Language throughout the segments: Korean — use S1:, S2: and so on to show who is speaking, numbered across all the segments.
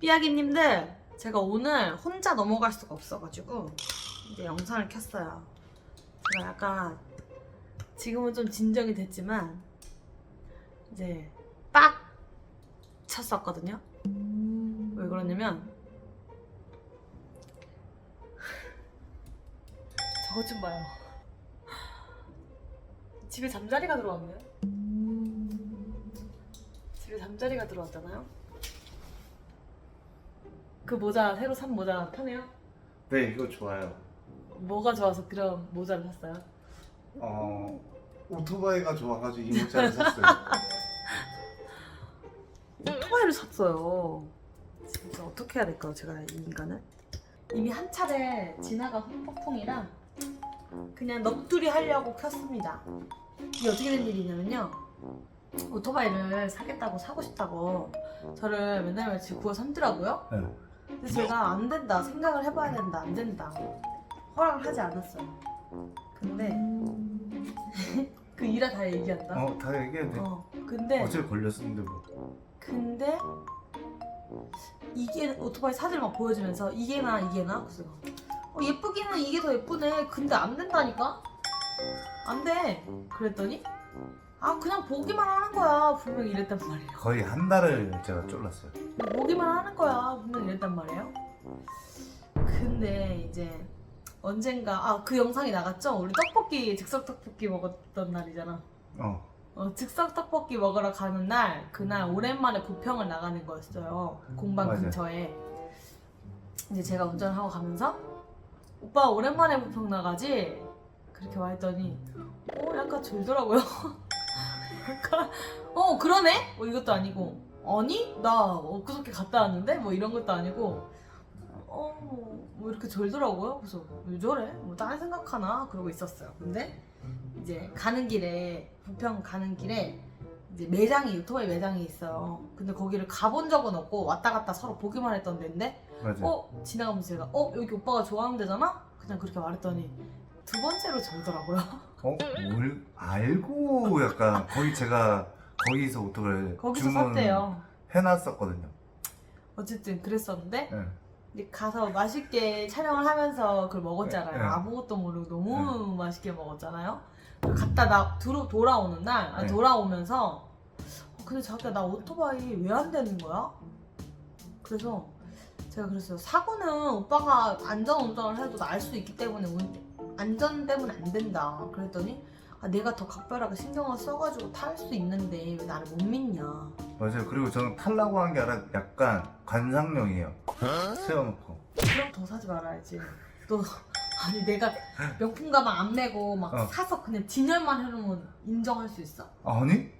S1: 삐약이님들 제가 오늘 혼자 넘어갈 수가 없어가지고 이제 영상을 켰어요. 제가 약간 지금은 좀 진정이 됐지만 이제 빡 쳤었거든요. 왜 그러냐면 저것 좀 봐요. 집에 잠자리가 들어왔네요. 집에 잠자리가 들어왔잖아요. 그 모자 새로 산 모자 편해요?
S2: 네, 이거 좋아요.
S1: 뭐가 좋아서 그런 모자를 샀어요?
S2: 어, 오토바이가 좋아가지고 이 모자를 샀어요.
S1: 오토바이를 샀어요. 진짜 어떻게 해야 될까요, 제가 이 인간을? 이미 한 차례 지나간 폭풍이라 그냥 넋두리 하려고 켰습니다. 이게 어떻게 된 일이냐면요. 오토바이를 사겠다고 사고 싶다고 저를 맨날 며칠 구워 삼더라고요.
S2: 네.
S1: 근데 제가 안 된다 생각을 해봐야 된다 안 된다 허락을 하지 않았어요. 근데 그 일화 다 얘기한다.
S2: 어, 다 얘기해도 돼.
S1: 어, 근데
S2: 어제 걸렸었는데 뭐.
S1: 근데 이게 오토바이 사진을 막 보여주면서 이게 나 이게 나 그래서 어, 예쁘기는 이게 더 예쁘네 근데 안 된다니까 안 돼 그랬더니 아 그냥 보기만 하는 거야. 분명히 이랬단 말이에요.
S2: 거의 한 달을 제가 쫄랐어요.
S1: 보기만 하는 거야. 분명히 이랬단 말이에요. 근데 이제 언젠가 아 그 영상이 나갔죠? 우리 떡볶이 즉석 떡볶이 먹었던 날이잖아.
S2: 어,
S1: 어, 즉석 떡볶이 먹으러 가는 날 그날 오랜만에 부평을 나가는 거였어요. 공방
S2: 맞아요.
S1: 근처에. 이제 제가 운전하고 가면서 오빠 오랜만에 부평 나가지? 그렇게 말했더니 어 약간 졸더라고요 약간 어 그러네? 뭐 이것도 아니고. 아니? 나 엊그저께 갔다 왔는데? 뭐 이런 것도 아니고. 어뭐 이렇게 졸더라고요. 그래서 왜 저래? 뭐딴 생각하나? 그러고 있었어요. 근데 이제 가는 길에 부평 가는 길에 이제 매장이 오토바이 매장이 있어요. 근데 거기를 가본 적은 없고 왔다 갔다 서로 보기만 했던 데인데
S2: 맞아요.
S1: 어 지나가면서 제가 어 여기 오빠가 좋아하는 데잖아? 그냥 그렇게 말했더니 두 번째로 절더라고요.
S2: 어, 뭘 알고 약간 거의 제가 거기서 오토바이
S1: 거기서 샀대요.
S2: 해놨었거든요.
S1: 어쨌든 그랬었는데
S2: 네.
S1: 이제 가서 맛있게 촬영을 하면서 그걸 먹었잖아요.
S2: 네, 네.
S1: 아무것도 모르고 너무 맛있게 먹었잖아요. 갔다 나 들어 돌아오는 날 아,
S2: 네.
S1: 돌아오면서 어, 근데 자기야 나 오토바이 왜 안 되는 거야? 그래서 제가 그랬어요. 사고는 오빠가 안전 운전을 해도 날 수 있기 때문에 운- 안전 때문에 안 된다. 그랬더니 아, 내가 더 각별하게 신경을 써가지고 탈 수 있는데 왜 나를 못 믿냐?
S2: 맞아요. 그리고 저는 탈라고 한 게 아니라 약간 관상용이에요. 세워놓고.
S1: 그럼 더 사지 말아야지. 또 아니 내가 명품 가방 안 메고 막
S2: 어.
S1: 사서 그냥 진열만 해놓으면 인정할 수 있어.
S2: 아니?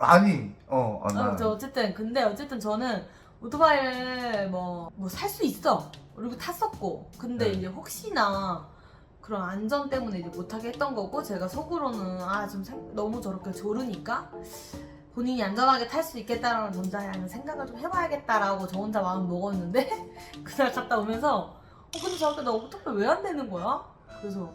S2: 아니, 어, 아,
S1: 어,
S2: 나.
S1: 저 어쨌든 근데 어쨌든 저는 오토바이를 뭐 뭐 살 수 있어. 그리고 탔었고 근데
S2: 네.
S1: 이제 혹시나 그런 안전 때문에 이제 못하게 했던 거고 제가 속으로는 아 좀 너무 저렇게 조르니까 본인이 안전하게 탈 수 있겠다라는 전자에 생각을 좀 해봐야겠다라고 저 혼자 마음 먹었는데 그날 갔다 오면서 어 근데 저한테 나 오토바이 왜안 되는 거야? 그래서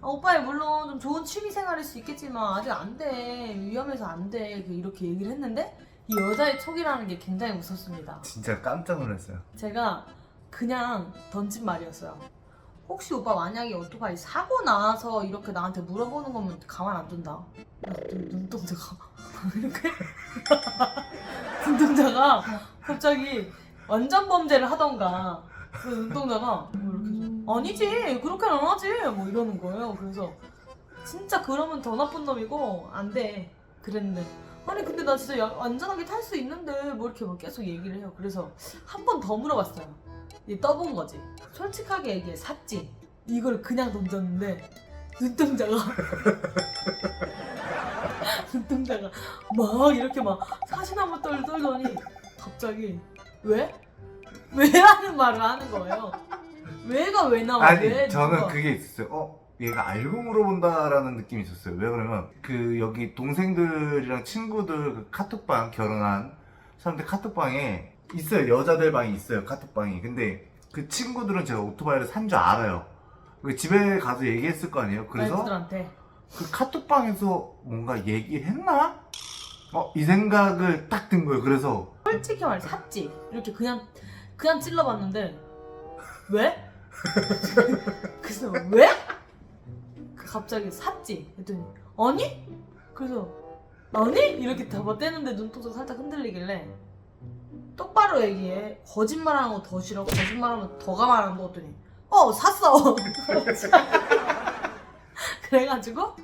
S1: 아, 오빠야 물론 좀 좋은 취미 생활일 수 있겠지만 아직 안 돼 위험해서 안 돼 이렇게 얘기를 했는데 이 여자의 촉이라는 게 굉장히 무섭습니다.
S2: 진짜 깜짝 놀랐어요.
S1: 제가 그냥 던진 말이었어요. 혹시 오빠 만약에 오토바이 사고 나서 이렇게 나한테 물어보는 거면 가만 안 둔다. 야, 눈- 눈동자가 이렇게 눈동자가 갑자기 완전 범죄를 하던가 그 눈동자가 뭐 이렇게 아니지 그렇게는 안 하지 뭐 이러는 거예요. 그래서 진짜 그러면 더 나쁜 놈이고 안 돼. 그랬는데 아니 근데 나 진짜 야- 안전하게 탈 수 있는데 뭐 이렇게 막 계속 얘기를 해요. 그래서 한 번 더 물어봤어요. 이 떠본 거지. 솔직하게 얘기해 샀지. 이걸 그냥 던졌는데 눈동자가 눈동자가 막 이렇게 막 사시나무 떨 떨더니 갑자기 왜? 왜 하는 말을 하는 거예요. 왜가 왜 나와?
S2: 아니,
S1: 왜
S2: 저는
S1: 누가?
S2: 그게 있었어요. 어? 얘가 알고 물어본다라는 느낌이 있었어요. 왜 그러면 그 여기 동생들이랑 친구들 그 카톡방 결혼한 사람들 카톡방에 있어요. 여자들 방이 있어요. 카톡방이. 근데 그 친구들은 제가 오토바이를 산 줄 알아요. 그 집에 가서 얘기했을 거 아니에요. 그래서
S1: 와이프들한테
S2: 그 카톡방에서 뭔가 얘기했나? 어, 이 생각을 딱 든 거예요. 그래서
S1: 솔직히 말해 샀지. 이렇게 그냥 그냥 찔러봤는데 왜? 그래서 왜? 그 갑자기 샀지. 했더니 아니? 그래서 아니? 이렇게 잡아떼는데 눈동자 살짝 흔들리길래 똑바로 얘기해. 거짓말하는 거 더 싫어. 거짓말하면 더 가만한 거 했더니 어 샀어. 그래가지고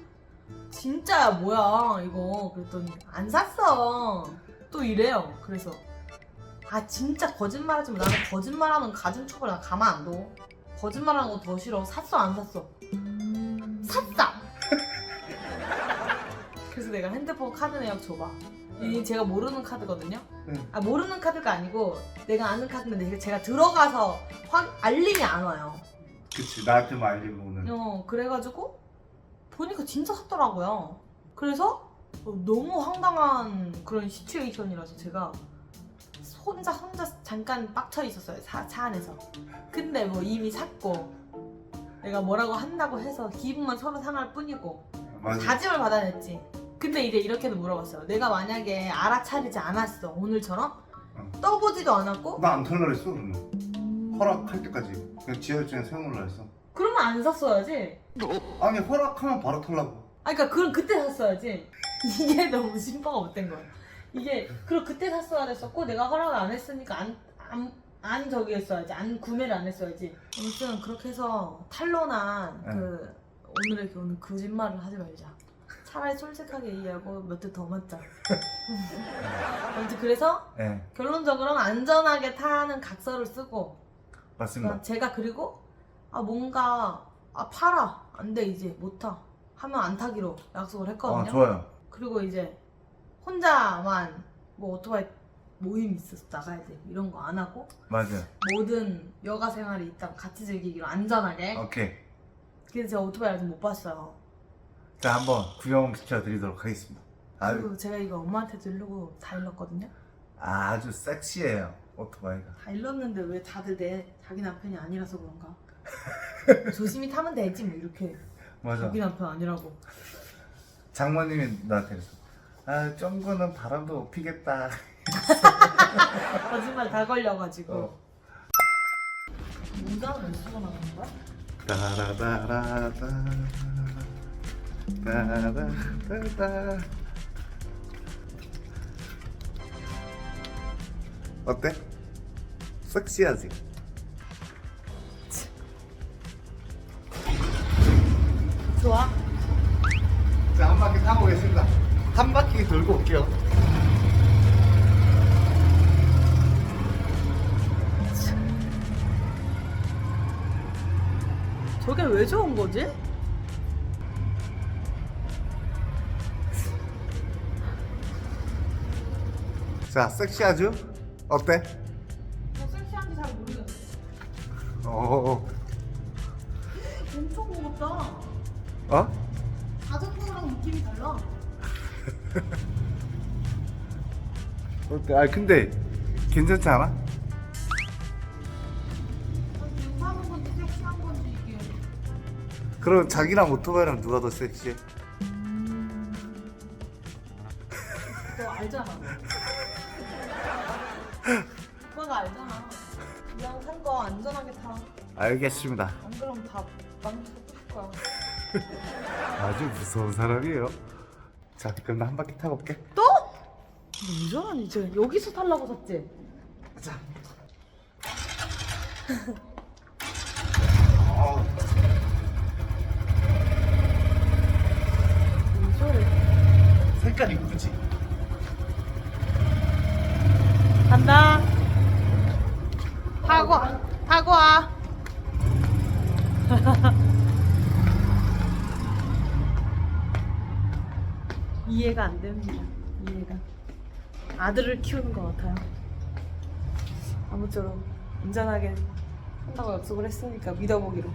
S1: 진짜야 뭐야 이거 그랬더니 안 샀어. 또 이래요. 그래서 아 진짜 거짓말하지 마. 나는 거짓말하면 가진 척을 나 가만 안 둬. 거짓말하는 거 더 싫어. 샀어 안 샀어? 샀다. 그래서 내가 핸드폰 카드 내역 줘봐. 이 제가 모르는 카드거든요.
S2: 응.
S1: 아 모르는 카드가 아니고 내가 아는 카드인데 제가 들어가서 확 알림이 안 와요.
S2: 그치 나한테만 알리고 오는
S1: 어 그래가지고 보니까 진짜 샀더라고요. 그래서 어, 너무 황당한 그런 시츄에이션이라서 제가 혼자 혼자 잠깐 빡쳐 있었어요 차, 차 안에서. 근데 뭐 이미 샀고 내가 뭐라고 한다고 해서 기분만 서로 상할 뿐이고
S2: 맞아
S1: 다짐을 받아냈지. 근데 이제 이렇게도 물어봤어요. 내가 만약에 알아차리지 않았어 오늘처럼
S2: 응.
S1: 떠보지도 않았고
S2: 나안 털라 그랬어 그러면 허락할 때까지 그냥 지하철에 세워놓으라 했어
S1: 그러면 안 샀어야지.
S2: 아니 허락하면 바로 털라고
S1: 아, 그러니까 그럼 그때 샀어야지. 이게 너무 심파가 못된 거야. 이게 그럼 그때 샀어야 됐었고 내가 허락을 안 했으니까 안 안 안 저기 했어야지. 안 구매를 안 했어야지. 아무튼 그렇게 해서 탄로난
S2: 네.
S1: 그 오늘의 교훈은 거짓말을 하지 말자. 차라리 솔직하게 얘기하고 몇 대 더 맞자. 아무튼 그래서
S2: 네
S1: 결론적으로는 안전하게 타는 각서를 쓰고.
S2: 맞습니다.
S1: 그러니까 제가 그리고 아 뭔가 아 팔아. 안 돼 이제 못 타. 하면 안 타기로 약속을 했거든요.
S2: 아 좋아요.
S1: 그리고 이제 혼자만 뭐 오토바이 모임 있어서 나가야 돼. 이런 거 안 하고
S2: 맞아요.
S1: 모든 여가 생활이 있다면 같이 즐기기로 안전하게.
S2: 오케이.
S1: 그래서 제가 오토바이 아직 못 봤어요.
S2: 자 한번 구경시켜 드리도록 하겠습니다 아주,
S1: 그리고 제가 이거 엄마한테 들르고 다 일렀거든요.
S2: 아주 섹시해요 오토바이가
S1: 다 일렀는데 왜 다들 내 자기 남편이 아니라서 그런가? 조심히 타면 되지 뭐 이렇게
S2: 맞아
S1: 자기 남편 아니라고.
S2: 장모님이 나한테 그랬어 아 쫑구는 바람도 못 피겠다
S1: 거짓말 다 걸려가지고.
S2: 어.
S1: 문장을 왜 쓰고 나가는 거야?
S2: 따라다라다 따라다다 어때? 섹시하지?
S1: 좋아.
S2: 자, 한 바퀴 타고 오겠습니다. 한 바퀴 돌고 올게요.
S1: 저게 왜 좋은 거지?
S2: 자, 섹시하죠? 어때?
S1: 뭐 섹시한지 잘 모르겠어.
S2: 어,
S1: 엄청 무겁다.
S2: 어?
S1: 자전거랑 느낌이 달라.
S2: 어때? 아, 근데 괜찮지 않아?
S1: 괜찮은 건지 섹시한 건지 이게.
S2: 그럼 자기랑 오토바이랑 누가 더 섹시해?
S1: 너 알잖아. 오빠가 알잖아. 그냥 산거 안전하게 타.
S2: 알겠습니다.
S1: 안 그러면 다 망쳐줄 거야.
S2: 아주 무서운 사람이에요. 자, 그럼 나 한 바퀴 타고 올게.
S1: 또? 왜 저러니 이제 여기서 탈라고 샀지?
S2: 자. 어,
S1: 왜 저래?
S2: 색깔 이쁘지?
S1: 간다. 타고 와. 타고 와. 이해가 안 됩니다. 이해가. 아들을 키우는 것 같아요. 아무쪼록 안전하게 한다고 약속을 했으니까 믿어보기로.